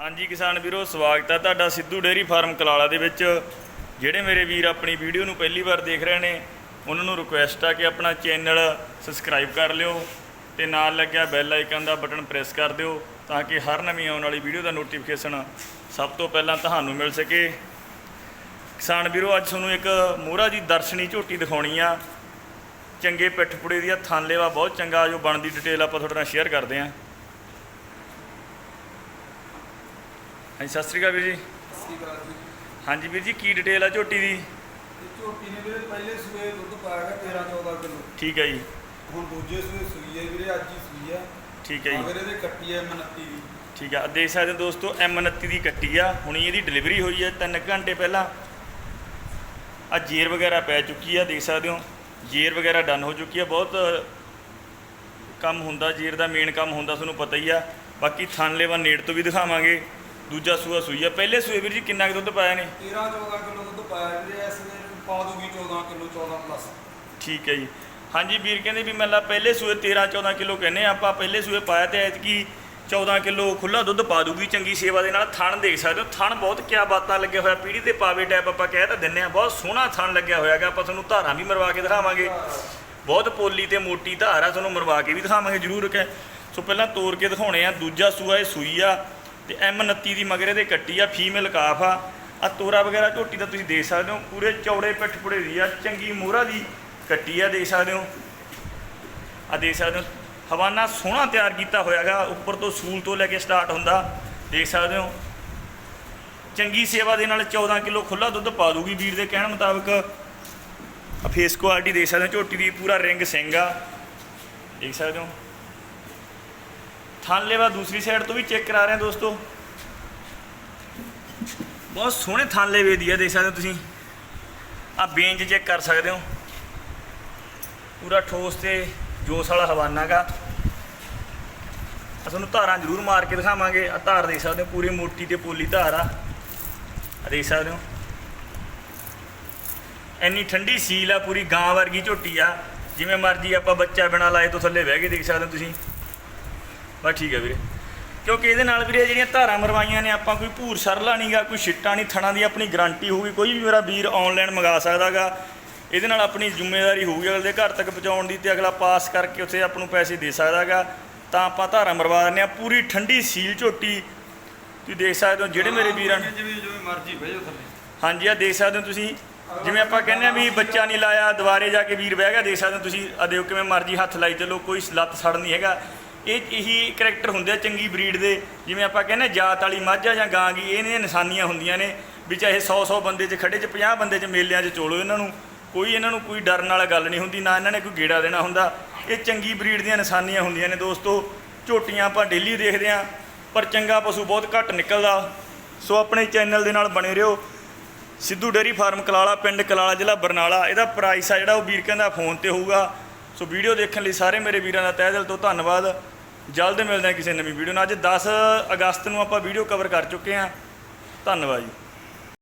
ਹਾਂਜੀ ਕਿਸਾਨ ਵੀਰੋ, ਸਵਾਗਤ ਹੈ ਤੁਹਾਡਾ ਸਿੱਧੂ ਡੇਅਰੀ ਫਾਰਮ ਕਲਾਲਾ ਦੇ ਵਿੱਚ। ਜਿਹੜੇ ਮੇਰੇ ਵੀਰ ਆਪਣੀ ਵੀਡੀਓ ਨੂੰ ਪਹਿਲੀ ਵਾਰ ਦੇਖ ਰਹੇ ਨੇ, ਉਹਨਾਂ ਨੂੰ ਰਿਕੁਐਸਟ ਆ ਕਿ ਆਪਣਾ ਚੈਨਲ ਸਬਸਕ੍ਰਾਈਬ ਕਰ ਲਿਓ ਤੇ ਨਾਲ ਲੱਗਿਆ ਬੈਲ ਆਈਕਨ ਦਾ ਬਟਨ ਪ੍ਰੈਸ ਕਰ ਦਿਓ ਤਾਂ ਕਿ ਹਰ ਨਵੀਂ ਆਉਣ ਵਾਲੀ ਵੀਡੀਓ ਦਾ ਨੋਟੀਫਿਕੇਸ਼ਨ ਸਭ ਤੋਂ ਪਹਿਲਾਂ ਤੁਹਾਨੂੰ ਮਿਲ ਸਕੇ। ਕਿਸਾਨ ਵੀਰੋ, ਅੱਜ ਤੁਹਾਨੂੰ ਇੱਕ ਮੋਹਰਾ ਜੀ ਦਰਸ਼ਨੀ ਝੋਟੀ ਦਿਖਾਉਣੀ ਆ। ਚੰਗੇ ਪਿੱਠਪੁੜੇ ਦੀ ਆ ਥਾਨਲੇਵਾ ਬਹੁਤ ਚੰਗਾ, ਜੋ ਬਣਦੀ ਡਿਟੇਲ ਆਪਾਂ ਤੁਹਾਡੇ ਨਾਲ ਸ਼ੇਅਰ ਕਰਦੇ ਹਾਂ। ਹਾਂਜੀ ਸਤਿ ਸ਼੍ਰੀ ਅਕਾਲ ਵੀਰ ਜੀ। ਸ਼੍ਰੀ ਅਕਾਲ ਜੀ। ਹਾਂਜੀ ਵੀਰ ਜੀ ਕੀ ਡਿਟੇਲ ਆ ਝੋਟੀ ਦੀ? ਝੋਟੀ ਨੇ ਵੀਰੇ ਪਹਿਲੇ ਸੂਏ ਦੁੱਧ ਪਾਇਆ 13 14 ਕਿਲੋ। ਠੀਕ ਹੈ ਜੀ। ਹੁਣ ਦੂਜੇ ਸੂਏ ਸੂਈ ਹੈ ਵੀਰੇ ਅੱਜ ਹੀ ਸੂਈ ਹੈ ਠੀਕ ਹੈ ਜੀ। ਮਗਰ ਇਹਦੇ ਕੱਟੀ ਹੈ 29 ਦੀ। ਠੀਕ ਆ ਦੇਖ ਸਕਦੇ ਹੋ ਦੋਸਤੋ M29 ਦੀ ਕੱਟੀ ਆ। ਹੁਣੀ ਇਹਦੀ ਡਿਲੀਵਰੀ ਹੋਈ ਹੈ 3 ਘੰਟੇ ਪਹਿਲਾਂ। ਆ ਜੇਰ ਵਗੈਰਾ ਪੈ ਚੁੱਕੀ ਆ ਦੇਖ ਸਕਦੇ ਹੋ। ਜੇਰ ਵਗੈਰਾ ਡਨ ਹੋ ਚੁੱਕੀ ਆ। ਬਹੁਤ ਕੰਮ ਹੁੰਦਾ ਜੇਰ ਦਾ ਮੇਨ ਕੰਮ ਹੁੰਦਾ ਤੁਹਾਨੂੰ ਪਤਾ ਹੀ ਆ। ਬਾਕੀ ਥਾਨਲੇਵਾ ਨੇੜ ਤੋਂ ਵੀ ਦਿਖਾਵਾਂਗੇ। ਦੂਜਾ ਸੂਆ ਸੂਈ ਆ। ਪਹਿਲੇ ਸੂਏ ਵੀਰ ਜੀ ਕਿੰਨਾ ਕੁ ਦੁੱਧ ਪਾਇਆ ਨੇ 13 14 ਕਿਲੋ ਦੁੱਧ ਪਾਇਆ ਵੀਰੇ ਇਸ ਦੇ ਪਾ ਦੂਗੀ 14 ਕਿਲੋ 14 ਪਲੱਸ। ਠੀਕ ਹੈ ਜੀ। ਹਾਂਜੀ ਵੀਰ ਕਹਿੰਦੇ ਵੀ ਮਤਲਬ ਪਹਿਲੇ ਸੂਏ 13 14 ਕਿਲੋ ਕਹਿੰਦੇ ਆਪਾਂ ਪਹਿਲੇ ਸੂਏ ਪਾਇਆ ਤੇ ਐਤਕੀ 14 ਕਿਲੋ ਖੁੱਲਾ ਦੁੱਧ ਪਾ ਦੂਗੀ ਚੰਗੀ ਸੇਵਾ ਦੇ ਨਾਲ ਥਣ ਦੇਖ ਸਕਦੇ ਹੋ। ਥਣ ਬਹੁਤ ਕਿਆ ਬਾਤਾਂ ਲੱਗਿਆ ਹੋਇਆ। ਪੀੜੀ ਤੇ ਪਾਵੇ ਟੈਪ ਆਪਾਂ ਕਹਿ ਤਾਂ ਦਿੰਨੇ ਆ ਬਹੁਤ ਸੋਹਣਾ ਥਣ ਲੱਗਿਆ ਹੋਇਆਗਾ। ਆਪਾਂ ਤੁਹਾਨੂੰ ਧਾਰਾਂ ਵੀ ਮਰਵਾ ਕੇ ਦਿਖਾਵਾਂਗੇ। ਬਹੁਤ ਪੋਲੀ ਤੇ ਮੋਟੀ ਧਾਰ ਆ। ਤੁਹਾਨੂੰ ਮਰਵਾ ਕੇ ਵੀ ਦਿਖਾਵਾਂਗੇ ਜ਼ਰੂਰ। ਕਿ ਸੋ ਪਹਿਲਾਂ ਤੋੜ ਕੇ ਦਿਖਾਉਣੇ ਆ। ਦੂਜਾ ਸੂਆ ਇਹ ਸੂਈ ਆ। ਤੇ M29 ਦੀ ਮਗਰੇ ਦੇ ਕੱਟੀ ਆ ਫੀਮੇਲ ਕਾਫ ਆ। ਆ ਤੋਰਾ ਵਗੈਰਾ ਝੋਟੀ ਦਾ ਤੁਸੀਂ ਦੇਖ ਸਕਦੇ ਹੋ, ਪੂਰੇ ਚੌੜੇ ਪਿੱਠ ਪੁੜੇ ਦੀ ਆ, ਚੰਗੀ ਮੋਹਰਾ ਦੀ ਕੱਟੀ ਆ ਦੇਖ ਸਕਦੇ ਹੋ। ਆ ਦੇਖ ਸਕਦੇ ਹੋ, ਹਵਾਨਾ ਸੋਹਣਾ ਤਿਆਰ ਕੀਤਾ ਹੋਇਆਗਾ ਉੱਪਰ ਤੋਂ ਸੂਲ ਤੋਂ ਲੈ ਕੇ ਸਟਾਰਟ ਹੁੰਦਾ, ਦੇਖ ਸਕਦੇ ਹੋ। ਚੰਗੀ ਸੇਵਾ ਦੇ ਨਾਲ 14 ਕਿਲੋ ਖੁੱਲਾ ਦੁੱਧ ਪਾ ਦੂਗੀ ਵੀਰ ਦੇ ਕਹਿਣ ਮੁਤਾਬਕ। ਫੇਸ ਕੁਆਲਿਟੀ ਦੇਖ ਸਕਦੇ ਹੋ, ਝੋਟੀ ਦੀ ਪੂਰਾ ਰਿੰਗ ਸਿੰਘ ਆ। ਦੇਖ ਸਕਦੇ ਹੋ। ਥਣ ਲੇਵਾ ਦੂਸਰੀ ਸਾਈਡ ਤੋਂ ਵੀ ਚੈੱਕ ਕਰਾ ਰਹੇ ਹਾਂ ਦੋਸਤੋ। ਬਹੁਤ ਸੋਹਣੇ ਥਣ ਲੇਵੇ ਦੀ ਆ, ਦੇਖ ਸਕਦੇ ਹੋ ਤੁਸੀਂ। ਆ ਬੇਂਚ ਚੈੱਕ ਕਰ ਸਕਦੇ ਹੋ। ਪੂਰਾ ਠੋਸ ਤੇ ਜੋਸ ਵਾਲਾ ਹਵਾਨਾ ਗਾ। ਆ ਤੁਹਾਨੂੰ ਧਾਰਾਂ ਜ਼ਰੂਰ ਮਾਰ ਕੇ ਦਿਖਾਵਾਂਗੇ। ਆ ਧਾਰ ਦੇਖ ਸਕਦੇ ਹੋ, ਪੂਰੀ ਮੋਟੀ ਤੇ ਪੋਲੀ ਧਾਰ ਆ। ਆ ਦੇਖ ਸਕਦੇ ਹੋ। ਇੰਨੀ ਠੰਡੀ ਸੀਲ ਆ, ਪੂਰੀ ਗਾਂ ਵਰਗੀ ਝੋਟੀ ਆ। ਜਿਵੇਂ ਮਰਜ਼ੀ ਆਪਾਂ ਬੱਚਾ ਬਿਨਾ ਲਾਏ ਤੋਂ ਥੱਲੇ ਬਹਿ ਕੇ ਦੇਖ ਸਕਦੇ ਹੋ ਤੁਸੀਂ। ਬਸ ਠੀਕ ਹੈ ਵੀਰੇ। ਕਿਉਂਕਿ ਇਹਦੇ ਨਾਲ ਵੀਰੇ ਜਿਹੜੀਆਂ ਧਾਰਾਂ ਮਰਵਾਈਆਂ ਨੇ ਆਪਾਂ ਕੋਈ ਭੂਰ ਸਰਲਾ ਨਹੀਂਗਾ ਕੋਈ ਛਿੱਟਾ ਨਹੀਂ ਥਣਾ ਦੀ ਆਪਣੀ ਗਾਰੰਟੀ ਹੋਊਗੀ। ਕੋਈ ਵੀ ਮੇਰਾ ਵੀਰ ਆਨਲਾਈਨ ਮੰਗਾ ਸਕਦਾਗਾ ਇਹਦੇ ਨਾਲ ਆਪਣੀ ਜ਼ਿੰਮੇਵਾਰੀ ਹੋਊਗੀ ਅਗਲੇ ਦੇ ਘਰ ਤੱਕ ਪਹੁੰਚਾਉਣ ਦੀ ਤੇ ਅਗਲਾ ਪਾਸ ਕਰਕੇ ਉੱਥੇ ਆਪ ਨੂੰ ਪੈਸੇ ਦੇ ਸਕਦਾਗਾ ਤਾਂ ਆਪਾਂ ਧਾਰਾਂ ਮਰਵਾ ਦਿੰਦੇ ਆ ਪੂਰੀ ਠੰਡੀ ਸੀਲ ਝੋਟੀ। ਤੁਸੀਂ ਦੇਖ ਸਕਦੇ ਹੋ ਜਿਹੜੇ ਮੇਰੇ ਵੀਰਾਂ ਨੇ ਜਿਵੇਂ ਜਿਵੇਂ ਮਰਜ਼ੀ ਬਹਿ ਜਾਓ ਥੱਲੇ। ਹਾਂਜੀ ਆ ਦੇਖ ਸਕਦੇ ਹੋ ਤੁਸੀਂ। ਜਿਵੇਂ ਆਪਾਂ ਕਹਿੰਦੇ ਆ ਵੀ ਬੱਚਾ ਨਹੀਂ ਲਾਇਆ ਦੁਬਾਰੇ ਜਾ ਕੇ ਵੀਰ ਬਹਿ ਗਿਆ ਦੇਖ ਸਕਦੇ ਹੋ ਤੁਸੀਂ। ਆ ਦੇਖੋ ਕਿਵੇਂ ਮਰਜ਼ੀ ਹੱਥ ਲਾਈ ਚੱਲੋ ਕੋਈ ਲੱਤ ਸੜ ਨਹੀਂ ਹੈਗਾ। ਇਹ ਇਹੀ ਕਰੈਕਟਰ ਹੁੰਦੇ ਆ ਚੰਗੀ ਬਰੀਡ ਦੇ, ਜਿਵੇਂ ਆਪਾਂ ਕਹਿੰਦੇ ਆ ਜਾਤ ਵਾਲੀ ਮਾਝਾ ਜਾਂ ਗਾਂ ਗੀ ਇਹਦੀਆਂ ਨਿਸ਼ਾਨੀਆਂ ਹੁੰਦੀਆਂ ਨੇ, ਵੀ ਚਾਹੇ 100 100 ਬੰਦੇ 'ਚ ਖੜੇ 'ਚ 50 ਬੰਦੇ 'ਚ ਮੇਲਿਆਂ 'ਚ ਚੋਲੋ ਇਹਨਾਂ ਨੂੰ, ਕੋਈ ਇਹਨਾਂ ਨੂੰ ਕੋਈ ਡਰਨ ਵਾਲਾ ਗੱਲ ਨਹੀਂ ਹੁੰਦੀ, ਨਾ ਇਹਨਾਂ ਨੇ ਕੋਈ ਗੇੜਾ ਦੇਣਾ ਹੁੰਦਾ। ਇਹ ਚੰਗੀ ਬਰੀਡ ਦੀਆਂ ਨਿਸ਼ਾਨੀਆਂ ਹੁੰਦੀਆਂ ਨੇ ਦੋਸਤੋ, ਝੋਟੀਆਂ ਆਪਾਂ ਡੇਲੀ ਦੇਖਦੇ ਆ ਪਰ ਚੰਗਾ ਪਸ਼ੂ ਬਹੁਤ ਘੱਟ ਨਿਕਲਦਾ। ਸੋ ਆਪਣੇ ਚੈਨਲ ਦੇ ਨਾਲ ਬਣੇ ਰਹੋ। ਸਿੱਧੂ ਡੇਰੀ ਫਾਰਮ, ਕਲਾਲਾ ਪਿੰਡ, ਕਲਾਲਾ ਜ਼ਿਲ੍ਹਾ ਬਰਨਾਲਾ, ਇਹਦਾ ਪ੍ਰਾਈਸ ਆ ਜਿਹੜਾ ਉਹ ਵੀਰ ਕਹਿੰਦਾ ਫੋਨ ਤੇ ਹੋਊਗਾ। ਸੋ ਵੀਡੀਓ ਦੇਖਣ ਲਈ ਸਾਰੇ ਮੇਰੇ ਵੀਰਾਂ ਦਾ ਤਹਿ ਦਿਲ ਤੋਂ ਧੰਨਵਾਦ। ਜਲਦ ਮਿਲਦੇ ਹਾਂ ਕਿਸੇ ਨਵੀਂ ਵੀਡੀਓ ਨਾਲ। ਅੱਜ 10 ਅਗਸਤ ਨੂੰ ਆਪਾਂ ਵੀਡੀਓ ਕਵਰ ਕਰ ਚੁੱਕੇ ਹਾਂ। ਧੰਨਵਾਦ ਜੀ।